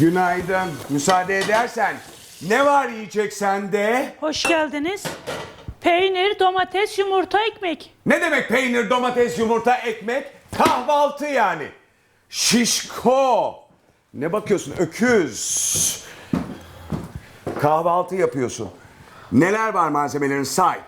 Günaydın. Müsaade edersen. Ne var yiyecek sende? Hoş geldiniz. Peynir, domates, yumurta, ekmek. Ne demek peynir, domates, yumurta, ekmek? Kahvaltı yani. Şişko. Ne bakıyorsun öküz? Kahvaltı yapıyorsun. Neler var malzemelerin say.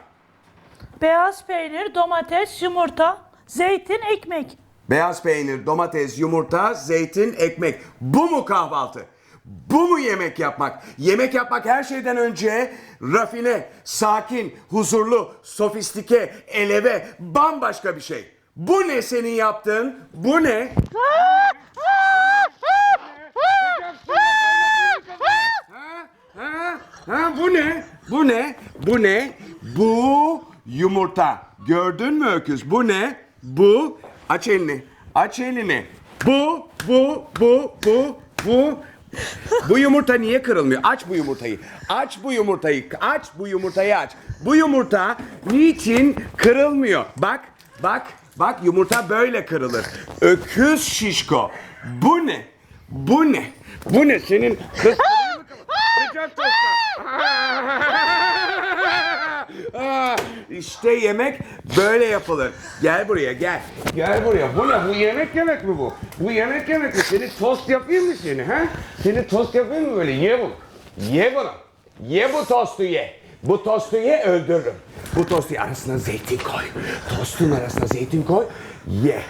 Beyaz peynir, domates, yumurta, zeytin, ekmek. Beyaz peynir, domates, yumurta, zeytin, ekmek. Bu mu kahvaltı? Bu mu yemek yapmak? Yemek yapmak her şeyden önce rafine, sakin, huzurlu, sofistike, eleve, bambaşka bir şey. Bu ne senin yaptığın? Bu ne? Ha? Ha? Ha? Bu ne? Bu ne? Bu ne? Bu yumurta. Gördün mü öküz? Bu ne? Bu. Aç elini. Aç elini. Bu, bu, bu, bu, bu. Bu yumurta niye kırılmıyor? Aç bu yumurtayı. Aç bu yumurtayı. Aç bu yumurtayı aç. Bu yumurta niçin kırılmıyor? Bak, bak, bak yumurta böyle kırılır. Öküz şişko. Bu ne? Bu ne? Bu ne? Senin Sıcak tosta. İşte yemek böyle yapılır. Gel buraya gel. Gel buraya. Bu ne? Bu yemek yemek mi bu? Bu yemek yemek mi? Seni tost yapayım mı seni? Ha? Seni tost yapayım mı böyle? Ye bunu. Ye bunu. Ye bu tostu ye. Bu tostu ye öldürürüm. Bu tostu arasına zeytin koy. Tostun arasına zeytin koy. Ye.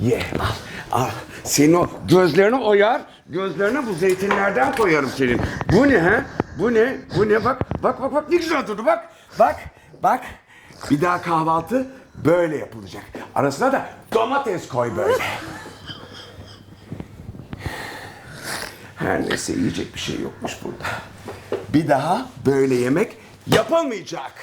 Ye. Al. Al. Senin o gözlerini oyar. Gözlerine bu zeytinlerden koyarım senin. Bu ne ha? Bu ne? Bu ne? Bak. Bak bak bak ne güzel durdu bak. Bak. Bak. Bir daha kahvaltı böyle yapılacak. Arasına da domates koy böyle. Her neyse yiyecek bir şey yokmuş burada. Bir daha böyle yemek yapılmayacak.